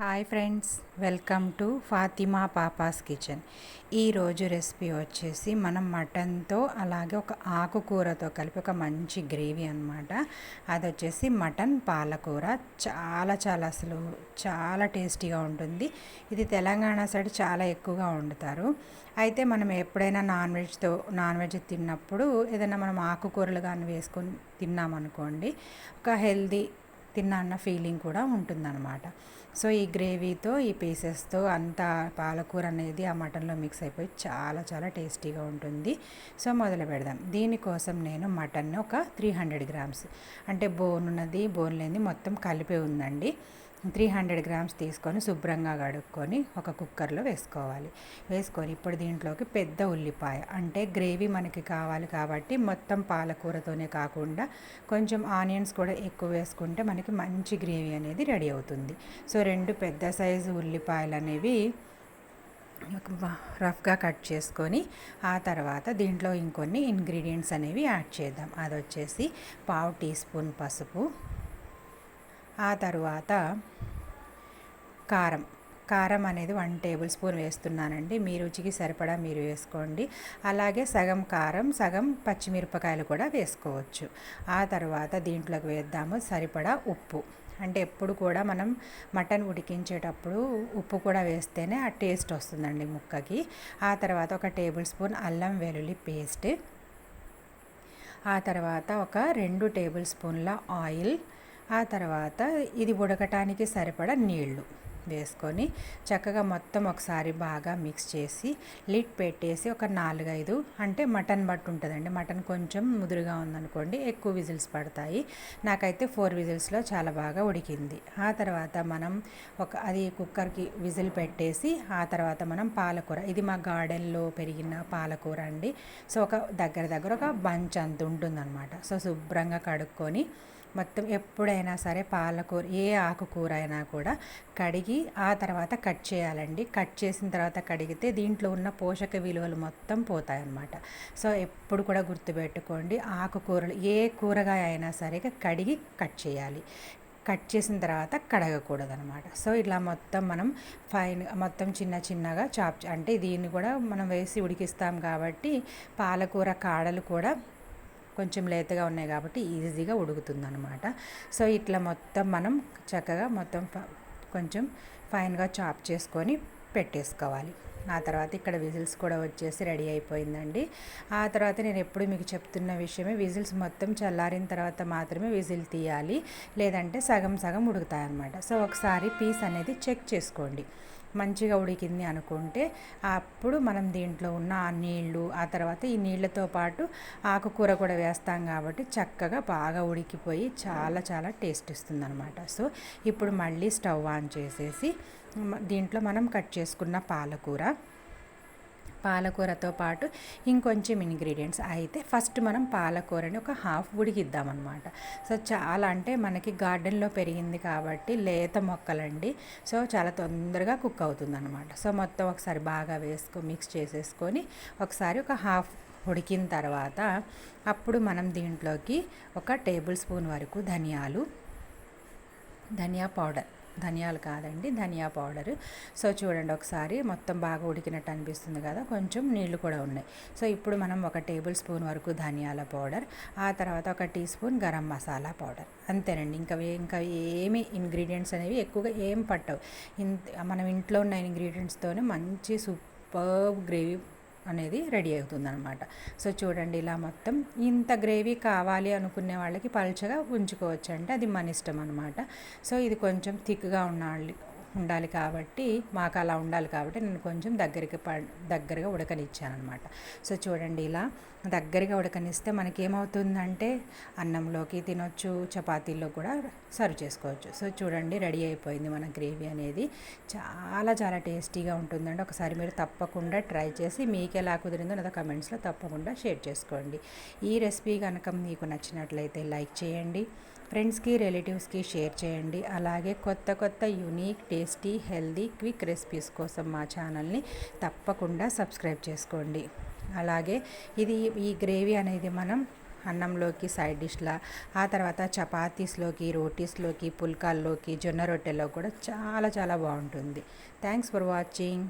Hi friends welcome to Fatima Papa's kitchen ఈరోజు recipe వచ్చేసి మనం మటన్తో అలాగే ఒక ఆకుకూరతో కలిపి ఒక మంచి గ్రేవీ అనమాట అది వచ్చేసి మటన్ పాలకూర. చాలా చాలా అసలు చాలా టేస్టీగా ఉంటుంది. ఇది తెలంగాణ సైడ్ చాలా ఎక్కువగా వండుతారు. అయితే మనం ఎప్పుడైనా నాన్ వెజ్తో నాన్ వెజ్ తిన్నప్పుడు ఏదైనా మనం ఆకుకూరలు కానీ వేసుకొని తిన్నామనుకోండి ఒక హెల్దీ తిన్నా అన్న ఫీలింగ్ కూడా ఉంటుందన్నమాట. సో ఈ గ్రేవీతో ఈ పీసెస్తో అంత పాలకూర అనేది ఆ మటన్లో మిక్స్ అయిపోయి చాలా చాలా టేస్టీగా ఉంటుంది. సో మొదలు పెడదాం. దీనికోసం నేను మటన్ ఒక త్రీ హండ్రెడ్ గ్రామ్స్ అంటే బోన్ ఉన్నది బోన్ లేని మొత్తం కలిపి ఉందండి. త్రీ హండ్రెడ్ గ్రామ్స్ తీసుకొని శుభ్రంగా కడుక్కొని ఒక కుక్కర్లో వేసుకోవాలి. వేసుకొని ఇప్పుడు దీంట్లోకి పెద్ద ఉల్లిపాయ అంటే గ్రేవీ మనకి కావాలి కాబట్టి మొత్తం పాలకూరతోనే కాకుండా కొంచెం ఆనియన్స్ కూడా ఎక్కువ వేసుకుంటే మనకి మంచి గ్రేవీ అనేది రెడీ అవుతుంది. సో రెండు పెద్ద సైజు ఉల్లిపాయలు అనేవి రఫ్గా కట్ చేసుకొని ఆ తర్వాత దీంట్లో ఇంకొన్ని ఇంగ్రీడియంట్స్ అనేవి యాడ్ చేద్దాం. అది వచ్చేసి పావు టీ స్పూన్ పసుపు ఆ తర్వాత కారం. కారం అనేది వన్ టేబుల్ స్పూన్ వేస్తున్నానండి. మీ రుచికి సరిపడా మీరు వేసుకోండి. అలాగే సగం కారం సగం పచ్చిమిరపకాయలు కూడా వేసుకోవచ్చు. ఆ తర్వాత దీంట్లోకి వేద్దాము సరిపడా ఉప్పు. అంటే ఎప్పుడు కూడా మనం మటన్ ఉడికించేటప్పుడు ఉప్పు కూడా వేస్తేనే ఆ టేస్ట్ వస్తుందండి ముక్కకి. ఆ తర్వాత ఒక టేబుల్ స్పూన్ అల్లం వెల్లుల్లి పేస్ట్. ఆ తర్వాత ఒక రెండు టేబుల్ స్పూన్ల ఆయిల్. ఆ తర్వాత ఇది ఉడకటానికి సరిపడా నీళ్ళు వేసుకొని చక్కగా మొత్తం ఒకసారి బాగా మిక్స్ చేసి లిడ్ పెట్టేసి ఒక నాలుగైదు అంటే మటన్ బట్టి ఉంటుందండి. మటన్ కొంచెం ముదురుగా ఉందనుకోండి ఎక్కువ విజిల్స్ పడతాయి. నాకైతే ఫోర్ విజిల్స్లో చాలా బాగా ఉడికింది. ఆ తర్వాత మనం ఒక అది కుక్కర్కి విజిల్ పెట్టేసి ఆ తర్వాత మనం పాలకూర ఇది మా గార్డెన్లో పెరిగిన పాలకూర అండి. సో ఒక దగ్గర దగ్గర ఒక బంచ్ అంత ఉంటుందన్నమాట. సో శుభ్రంగా కడుక్కొని మొత్తం ఎప్పుడైనా సరే పాలకూర ఏ ఆకుకూర అయినా కూడా కడిగి ఆ తర్వాత కట్ చేయాలండి. కట్ చేసిన తర్వాత కడిగితే దీంట్లో ఉన్న పోషక విలువలు మొత్తం పోతాయన్నమాట. సో ఎప్పుడు కూడా గుర్తుపెట్టుకోండి ఆకుకూరలు ఏ కూరగాయ అయినా సరే కడిగి కట్ చేయాలి. కట్ చేసిన తర్వాత కడగకూడదు అనమాట సో ఇలా మొత్తం మనం ఫైన్ మొత్తం చిన్న చిన్నగా చాప్ అంటే దీన్ని కూడా మనం వేసి ఉడికిస్తాం కాబట్టి పాలకూర కాడలు కూడా కొంచెం లేతగా ఉన్నాయి కాబట్టి ఈజీగా ఉడుకుతుంది అనమాట సో ఇట్లా మొత్తం మనం చక్కగా మొత్తం కొంచెం ఫైన్గా చాప్ చేసుకొని పెట్టేసుకోవాలి. ఆ తర్వాత ఇక్కడ విజిల్స్ కూడా వచ్చేసి రెడీ అయిపోయిందండి. ఆ తర్వాత నేను ఎప్పుడు మీకు చెప్తున్న విషయమే విజిల్స్ మొత్తం చల్లారిన తర్వాత మాత్రమే విజిల్ తీయాలి. లేదంటే సగం సగం ఉడుకుతాయన్నమాట. సో ఒకసారి పీస్ అనేది చెక్ చేసుకోండి. మంచిగా ఉడికింది అనుకుంటే అప్పుడు మనం దీంట్లో ఉన్న ఆ నీళ్ళు ఆ తర్వాత ఈ నీళ్ళతో పాటు ఆకుకూర కూడా వేస్తాం కాబట్టి చక్కగా బాగా ఉడికిపోయి చాలా చాలా టేస్ట్ ఇస్తుంది అనమాట సో ఇప్పుడు మళ్ళీ స్టవ్ ఆన్ చేసేసి దీంట్లో మనం కట్ చేసుకున్న పాలకూర పాలకూరతో పాటు ఇంకొంచెం ఇంగ్రీడియంట్స్. అయితే ఫస్ట్ మనం పాలకూరని ఒక హాఫ్ ఉడికిద్దామన్నమాట. సో చాలా అంటే మనకి గార్డెన్లో పెరిగింది కాబట్టి లేత మొక్కలండి. సో చాలా తొందరగా కుక్ అవుతుంది అనమాట సో మొత్తం ఒకసారి బాగా వేసుకో మిక్స్ చేసేసుకొని ఒకసారి ఒక హాఫ్ ఉడికిన తర్వాత అప్పుడు మనం దీంట్లోకి ఒక టేబుల్ స్పూన్ వరకు ధనియాలు ధనియా పౌడర్ ధనియాలు కాదండి ధనియా పౌడర్. సో చూడండి ఒకసారి మొత్తం బాగా ఉడికినట్టు అనిపిస్తుంది కదా కొంచెం నీళ్ళు కూడా ఉన్నాయి. సో ఇప్పుడు మనం ఒక టేబుల్ స్పూన్ వరకు ధనియాల పౌడర్ ఆ తర్వాత ఒక teaspoon garam masala powder. అంతేనండి ఇంకా ఇంకా ఏమి ఇంగ్రీడియంట్స్ అనేవి ఎక్కువగా ఏం పట్టవు. ఇంత మనం ఇంట్లో ఉన్న ఇంగ్రీడియంట్స్తోనే మంచి సూపర్ గ్రేవీ అనేది రెడీ అవుతుందనమాట సో చూడండి ఇలా మొత్తం ఇంత గ్రేవీ కావాలి అనుకునే వాళ్ళకి పల్చగా ఉంచుకోవచ్చు అంటే అది మన ఇష్టం అనమాట సో ఇది కొంచెం థిక్గా ఉండాలి ఉండాలి కాబట్టి మాకు అలా ఉండాలి కాబట్టి నేను కొంచెం దగ్గరికి ప దగ్గరగా ఉడకనిచ్చాను అనమాట సో చూడండి ఇలా దగ్గరగా ఉడకనిస్తే మనకి ఏమవుతుందంటే అన్నంలోకి తినొచ్చు చపాతీల్లో కూడా సర్వ్ చేసుకోవచ్చు. సో చూడండి రెడీ అయిపోయింది మన గ్రేవీ అనేది. చాలా చాలా టేస్టీగా ఉంటుందండి. ఒకసారి మీరు తప్పకుండా ట్రై చేసి మీకు ఎలా కుదిరిందో నా కమెంట్స్లో తప్పకుండా షేర్ చేసుకోండి. ఈ రెసిపీ కనుక మీకు నచ్చినట్లయితే లైక్ చేయండి. ఫ్రెండ్స్కి రిలేటివ్స్కి షేర్ చేయండి. అలాగే కొత్త కొత్త unique tasty healthy quick recipes కోసం మా ఛానల్ని తప్పకుండా సబ్స్క్రైబ్ చేసుకోండి. అలాగే ఇది ఈ గ్రేవీ అనేది మనం అన్నంలోకి సైడ్ డిష్లా ఆ తర్వాత చపాతీస్లోకి రోటీస్లోకి పుల్కాల్లోకి జొన్న రొట్టెలో కూడా చాలా చాలా బాగుంటుంది. Thanks for watching.